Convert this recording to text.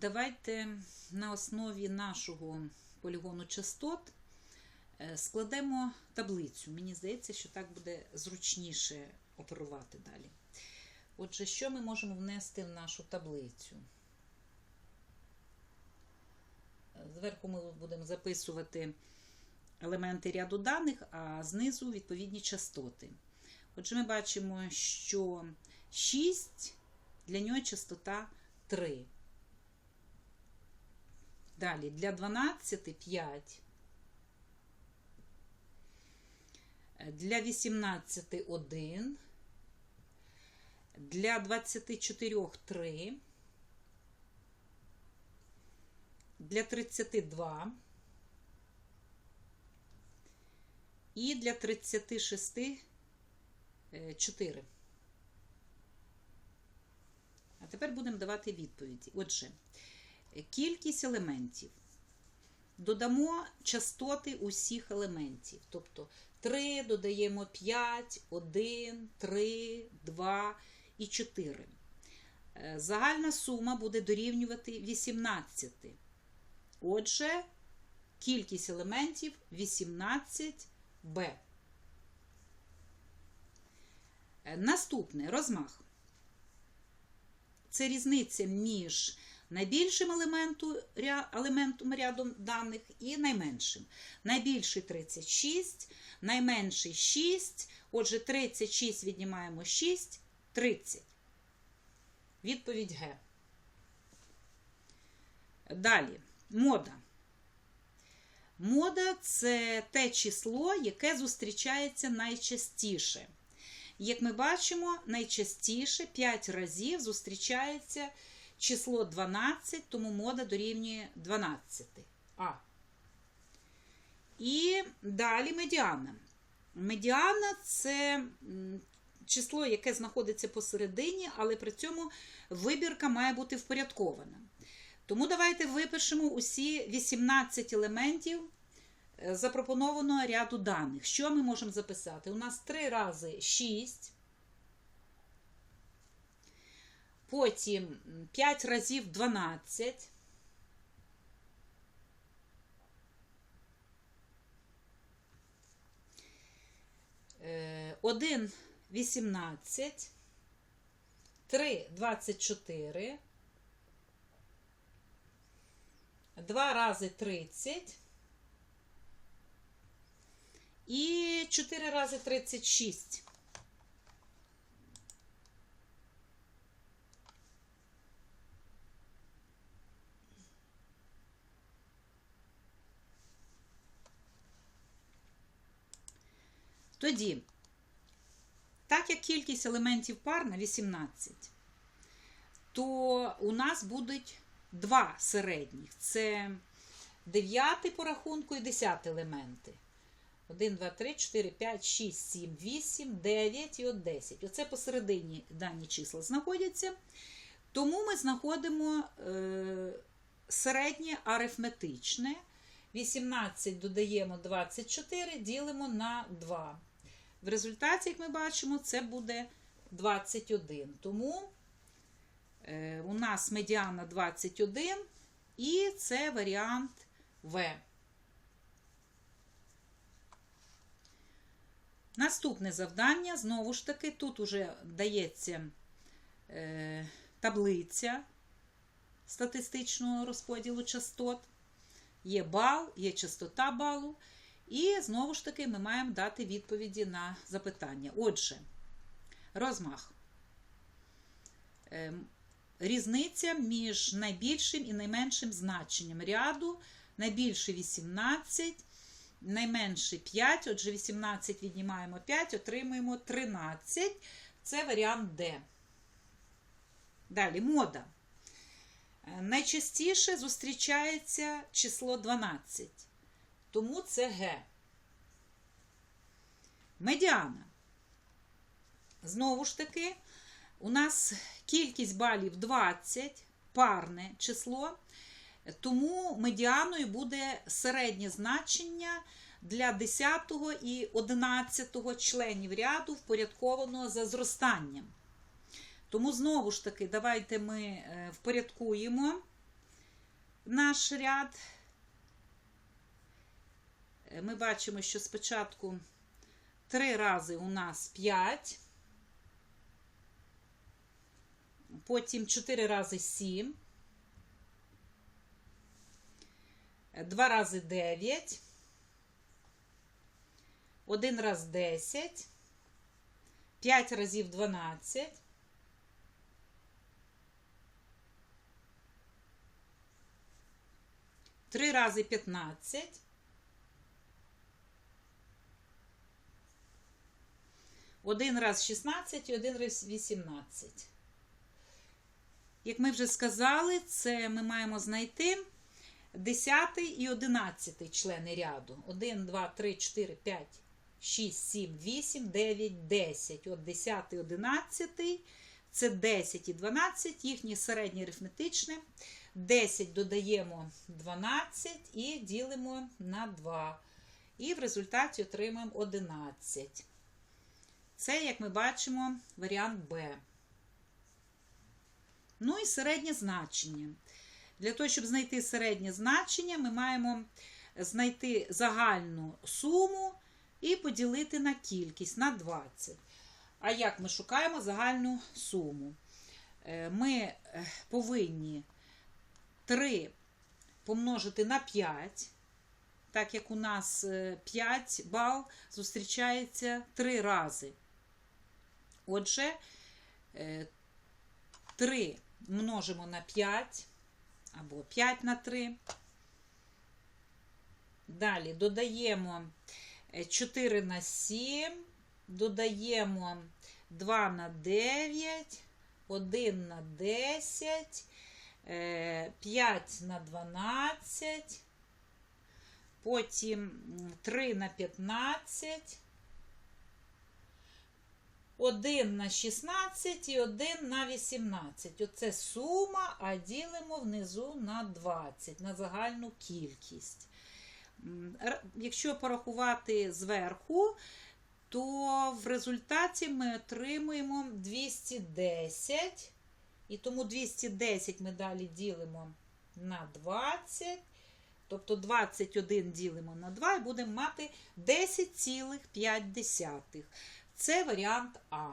давайте на основі нашого полігону частот е, складемо таблицю. Мені здається, що так буде зручніше оперувати далі. Отже, що ми можемо внести в нашу таблицю? Зверху ми будемо записувати елементи ряду даних, а знизу відповідні частоти. Отже, ми бачимо, що 6 для нього частота 3. Далі для 12 5. Для 18 1. Для 24 3. Для 32. І для 36 4. А тепер будемо давати відповіді. Отже, кількість елементів. Додамо частоти усіх елементів. Тобто 3 додаємо 5, 1, 3, 2 і 4. Е, Загальна сума буде дорівнювати 18. Отже, кількість елементів 18b. Е, Наступне розмах. Це різниця між найбільшим елементом рядом даних і найменшим. Найбільший 36, найменший 6. Отже, 36 віднімаємо 6, 30. Відповідь Г. Далі. Мода. Мода це те число, яке зустрічається найчастіше. Як ми бачимо, найчастіше 5 разів зустрічається число 12, тому мода дорівнює 12. А. І далі медіана. Медіана це число, яке знаходиться посередині, але при цьому вибірка має бути впорядкована. Тому давайте випишемо усі 18 елементів е, запропонованого ряду даних. Що ми можемо записати? У нас 3 рази 6, потім 5 разів 12. Е, 1 18, 3 24, 2 рази 30 і 4 рази 36. Тоді, так як кількість елементів парна 18, то у нас будуть два середніх. Це 9 по рахунку і 10 елементи. 1, 2, 3, 4, 5, 6, 7, 8, 9 і от 10. Оце посередині дані числа знаходяться. Тому ми знаходимо е, середнє арифметичне. 18 додаємо 24, ділимо на 2. В результаті, як ми бачимо, це буде 21. Тому е, у нас медіана 21, і це варіант В. Наступне завдання, знову ж таки, тут уже дається е, таблиця статистичного розподілу частот. Є бал, є частота балу. І знову ж таки ми маємо дати відповіді на запитання. Отже, розмах. Ем, Різниця між найбільшим і найменшим значенням ряду. Найбільше 18, найменше 5. Отже, 18 віднімаємо 5, отримуємо 13. Це варіант Д. Далі мода. Е, Найчастіше зустрічається число 12. Тому це Г. Медіана. Знову ж таки, у нас кількість балів 20, парне число, тому медіаною буде середнє значення для 10 і 11 членів ряду, впорядкованого за зростанням. Тому, знову ж таки, давайте ми е, впорядкуємо наш ряд. Е, Ми бачимо, що спочатку 3 рази у нас 5, потім 4 рази 7, 2 рази 9, 1 раз 10, 5 разів 12, Три рази 15. Один раз 16 і один раз 18. Як ми вже сказали, це ми маємо знайти 10 і 11 члени ряду. 1, 2, 3, 4, 5, 6, 7, 8, 9, 10. От 10, 11 це 10 і 12, їхнє середнє арифметичне. 10 додаємо 12 і ділимо на 2. І в результаті отримаємо 11. Це, як ми бачимо, варіант Б. Ну і середнє значення. Для того, щоб знайти середнє значення, ми маємо знайти загальну суму і поділити на кількість на 20. А як ми шукаємо загальну суму? Е, Ми е, повинні 3 помножити на 5, так як у нас 5 бал зустрічається 3 рази. Отже, 3 множимо на 5 або 5 на 3. Далі додаємо 4 на 7, додаємо 2 на 9, 1 на 10. 5 на 12, потім 3 на 15, 1 на 16 і 1 на 18. Оце сума, а ділимо внизу на 20, на загальну кількість. Якщо порахувати зверху, то в результаті ми отримуємо 210. І тому 210 ми далі ділимо на 20. Тобто 21 ділимо на 2 і будемо мати 10,5. Це варіант А.